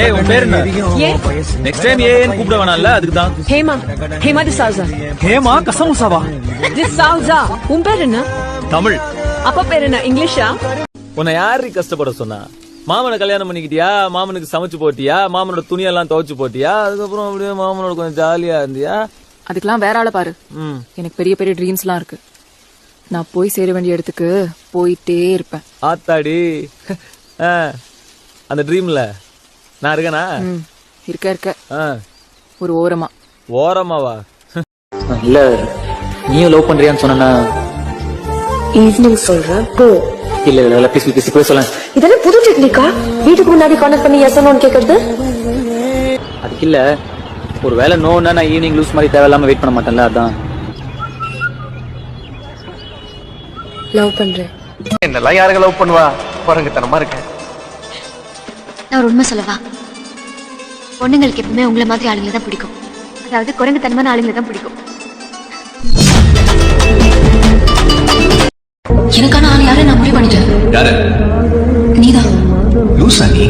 ஏய் உன் பேர் என்ன? நெக்ஸ்ட் டைம் ஏன் கூப்பிட வேணாம்ல? அதுக்கு தான் ஹேமா ஹேமா தி சால்சா ஹேமா கசமுசாவா? தி சால்சா உன் பேர் என்ன? தமிழ். அப்பா பேர் என்ன? இங்கிலீஷா? உன்னை யாரு கஷ்டப்பட சொன்னா? மாமனை கல்யாணம் பண்ணிக்கிட்டியா? மாமனுக்கு சமைச்சு போட்டியா? மாமனோட துணியெல்லாம் துவைச்சு போட்டியா? அதுக்கப்புறம் அப்படியே மாமனோட கொஞ்சம் ஜாலியா இருந்தியா? அதுக்கெல்லாம் வேற ஆளை பாரு. ம். எனக்கு பெரிய பெரிய ட்ரீம்ஸ்லாம் இருக்கு. நான் போய் சேர வேண்டிய இடத்துக்கு போயிட்டே இருப்பேன். ஆத்தாடி. ஆ, அந்த ட்ரீம்ல நான் இருக்கேனா? இருக்க இருக்க. ஒரு ஓரமா. ஓரமாவா? இல்ல நீயும் லவ் பண்றியான்னு சொன்னா ஈவினிங் சொல்றேன். போ. இல்ல இல்ல இல்ல ப்ளீஸ் ப்ளீஸ் போய் சொல்ல இதெல்லாம் புது டெக்னிக்கா வீட்டுக்கு முன்னாடி கான்டாக்ட் பண்ணி எஸ் கேக்குறது? அதுக்கு இல்ல. ஒரு வேலை நோன்னா நான் ஈவினிங் லூஸ் மாதிரி தேவையில்லாம வெயிட் பண்ண மாட்டேன்ல அதான். லவ் பண்றேன். என்னெல்லாம் யாருங்க லவ் பண்ணுவா? குரங்குத்தனமா இருக்கேன். நான் ஒரு உண்மை சொல்லவா? பொண்ணுங்களுக்கு எப்பவுமே உங்களை மாதிரி ஆளுங்களை தான் பிடிக்கும். அதாவது குரங்குத்தனமான ஆளுங்களை தான் பிடிக்கும். எனக்கான ஆள் யாரை நான் முடிவு பண்ணிட்டேன்? யாரு? நீதான். லூசா நீ?